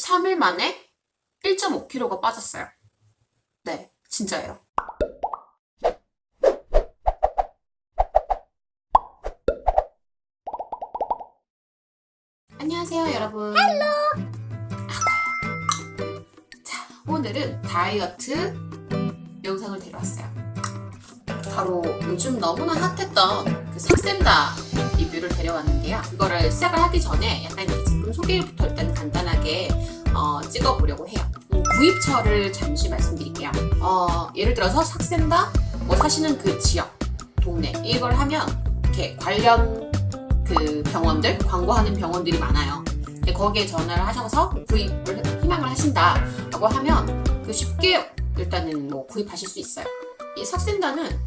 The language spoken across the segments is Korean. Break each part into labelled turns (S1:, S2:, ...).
S1: 3일 만에 1.5kg가 빠졌어요. 네, 진짜예요. 안녕하세요, 여러분. 헬로. 자, 오늘은 다이어트 영상을 데려왔어요. 바로 요즘 너무나 핫했던 그 삭센다 리뷰를 데려왔는데요. 이거를 시작을 하기 전에 약간 이렇게 제품 소개부터 일단 간단하게 어, 찍어보려고 해요. 음, 구입처를 잠시 말씀드릴게요. 어, 예를 들어서 삭센다 뭐 사시는 그 지역, 동네 이걸 하면 이렇게 관련 그 병원들 광고하는 병원들이 많아요. 거기에 전화를 하셔서 구입을 희망을 하신다라고 하면 그 쉽게 일단은 뭐 구입하실 수 있어요. 이 삭센다는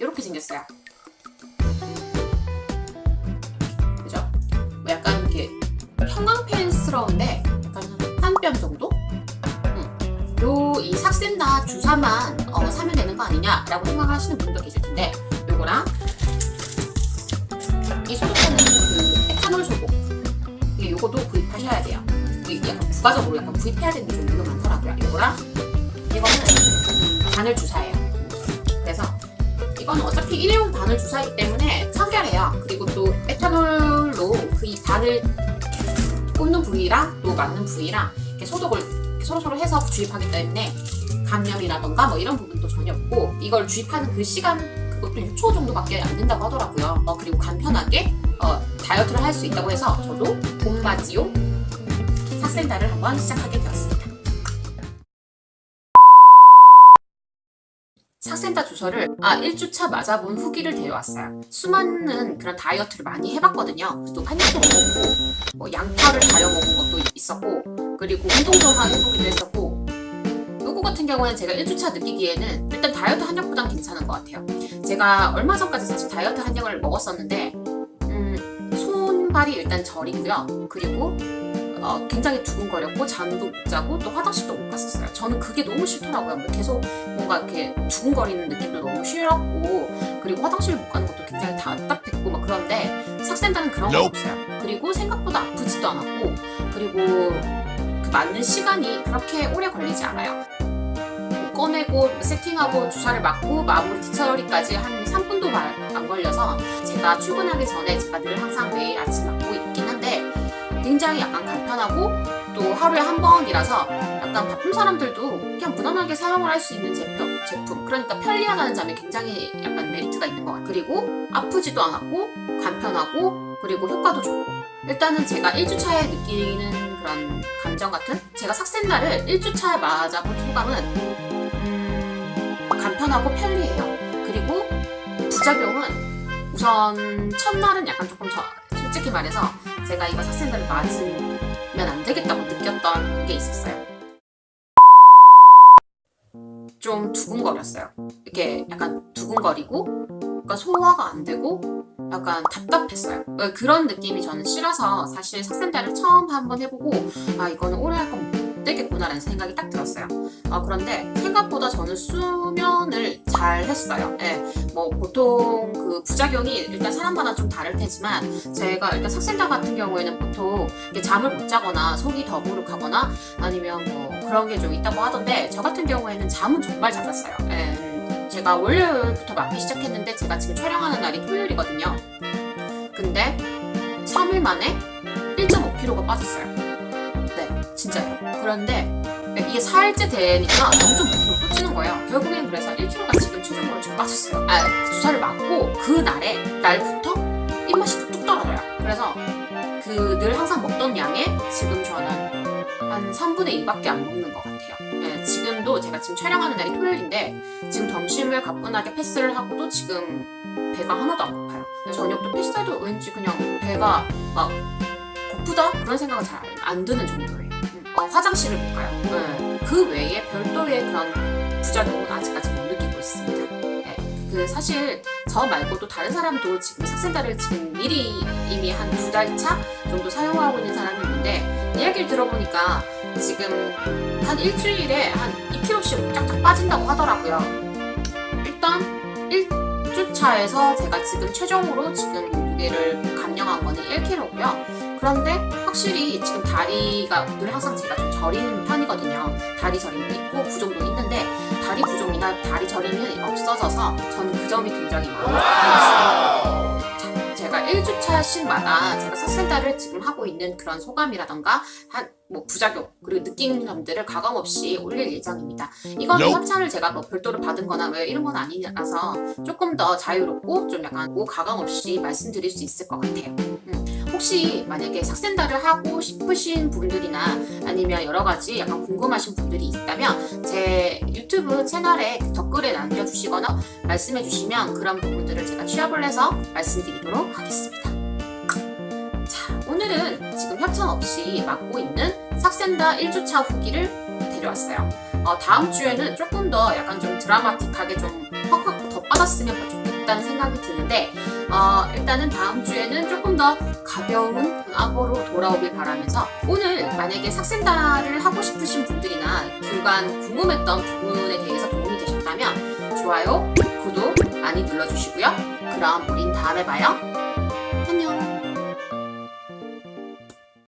S1: 이렇게 생겼어요. 형광펜스러운데 약간 한뼘 정도? 음. 요이 삭센다 주사만 어, 사면 되는 거 아니냐라고 생각하시는 분도 계실 텐데 요거랑 이 소독하는 그 에탄올 소독 이게 요거도 구입하셔야 돼요. 이게 약간 부가적으로 약간 구입해야 되는 이거 많더라고요. 요거랑 이거는 음, 바늘 주사예요. 그래서 이거는 어차피 일회용 바늘 주사이기 때문에 청결해요. 그리고 또 에탄올로 그 이 바늘 꽂는 부위랑 또 맞는 부위랑 이렇게 소독을 서로서로 해서 주입하기 때문에 감염이라던가 뭐 이런 부분도 전혀 없고 이걸 주입하는 그 시간 그것도 6초 정도밖에 안 된다고 하더라고요. 어, 그리고 간편하게 어, 다이어트를 할 수 있다고 해서 저도 봄맞이용 삭센다를 한번 시작하게 되었습니다. 삭센다 주사를 아 1주차 맞아본 후기를 데려왔어요. 수많은 그런 다이어트를 많이 해봤거든요. 또 한약도 먹었고 뭐 양파를 다려 먹은 것도 있었고 그리고 운동도 해보기도 했었고 요거 같은 경우는 제가 1주차 느끼기에는 일단 다이어트 한약보단 괜찮은 것 같아요. 제가 얼마 전까지 사실 다이어트 한약을 먹었었는데 음, 손발이 일단 저리고요. 그리고 어, 굉장히 두근거렸고 잠도 못 자고 또 화장실도 못 갔었어요. 저는 그게 너무 싫더라고요. 뭐 계속 뭔가 이렇게 두근거리는 느낌도 너무 싫었고 그리고 화장실 못 가는 것도 굉장히 답답했고 막 그런데 삭센다는 그런 건. 없어요. 그리고 생각보다 아프지도 않았고 그리고 그 맞는 시간이 그렇게 오래 걸리지 않아요. 뭐 꺼내고 세팅하고 주사를 맞고 마무리 뒤처리까지 한 3분도 안 걸려서 제가 출근하기 전에 제가 늘 항상 매일 아침 맞고 있긴 한데 굉장히 약간 간편하고 또 하루에 한 번이라서 약간 바쁜 사람들도 그냥 무난하게 사용을 할 수 있는 제품, 제품. 그러니까 편리하다는 점에 굉장히 약간 메리트가 있는 것 같아요. 그리고 아프지도 않았고 간편하고 그리고 효과도 좋고 일단은 제가 1주차에 느끼는 그런 감정 같은 제가 삭센다를 1주차에 맞아본 소감은 음, 간편하고 편리해요. 그리고 부작용은 우선 첫날은 약간 조금 저, 솔직히 말해서 제가 이거 삭센다를 맞으면 안 되겠다고 느꼈던 게 있었어요. 좀 두근거렸어요. 이렇게 약간 두근거리고, 약간 소화가 안 되고, 약간 답답했어요. 어, 그런 느낌이 저는 싫어서 사실 삭센다를 처음 한번 해보고, 아, 이거는 오래 할건 못 되겠구나라는 생각이 딱 들었어요. 어, 그런데 생각보다 저는 수면을 잘 했어요. 예, 뭐 보통 그 부작용이 일단 사람마다 좀 다를 테지만 제가 일단 삭센다 같은 경우에는 보통 잠을 못 자거나 속이 더부룩하거나 아니면 뭐 그런 게 좀 있다고 하던데 저 같은 경우에는 잠은 정말 잘 잤어요. 예, 제가 월요일부터 맞기 시작했는데 제가 지금 촬영하는 날이 토요일이거든요. 근데 3일 만에 1.5kg가 빠졌어요. 네, 진짜요. 그런데 이게 4일째 되니까 0.5kg 또 찌는 거예요. 결국엔 그래서 1kg가 지금 최종적으로 지금 빠졌어요. 아, 주사를 맞고 그 날에 날부터 입맛이 뚝뚝 떨어져요. 그래서 그 늘 항상 먹던 양에 지금 저는 한 3분의 2밖에 안 먹는 것 같아요. 네, 지금도 제가 지금 촬영하는 날이 토요일인데 지금 점심을 가뿐하게 패스를 하고도 지금 배가 하나도 안 고파요. 저녁도 패스해도 왠지 그냥 배가 막 고프다 그런 생각은 잘 안 드는 정도예요. 음, 어, 화장실을 못 가요. 네. 그 외에 별도의 그런 부작용은 아직까지 못 느끼고 있습니다. 네. 그 사실 저 말고도 다른 사람도 지금 삭센다를 지금 미리 이미 한 두 달 차 정도 사용하고 있는 사람이 있는데 이야기를 들어보니까 지금 한 일주일에 한 2kg씩 쫙쫙 빠진다고 하더라고요. 일단 1주차에서 제가 지금 최종으로 지금 무게를 감량한 거는 1kg고요. 그런데 확실히 지금 다리가 늘 항상 제가 좀 저리는 편이거든요. 다리 저림도 있고 부종도 있는데 다리 부종이나 다리 저림이 없어져서 저는 그 점이 굉장히. 자, 제가 1주차 씩마다 제가 석센다를 지금 하고 있는 그런 소감이라던가 한 뭐 부작용 그리고 느끼는 점들을 가감 없이 올릴 예정입니다. 이건
S2: Nope.
S1: 협찬을 제가 뭐 별도로 받은 거나 왜 이런 건 아니라서 조금 더 자유롭고 좀 약간 뭐 가감 없이 말씀드릴 수 있을 것 같아요. 음, 혹시 만약에 삭센다를 하고 싶으신 분들이나 아니면 여러 가지 약간 궁금하신 분들이 있다면 제 유튜브 채널에 댓글에 남겨주시거나 말씀해 주시면 그런 부분들을 제가 취합을 해서 말씀드리도록 하겠습니다. 자, 오늘은 지금 협찬 없이 맡고 있는 삭센다 1주차 후기를 데려왔어요. 어, 다음 주에는 조금 더 약간 좀 드라마틱하게 좀 퍽퍽 더 빠졌으면 좋겠 다는 생각이 드는데 어, 일단은 다음 주에는 조금 더 가벼운 악어로 돌아오길 바라면서 오늘 만약에 삭센다를 하고 싶으신 분들이나 그간 궁금했던 부분에 대해서 도움이 되셨다면 좋아요, 구독 많이 눌러주시고요. 그럼 우린 다음에 봐요.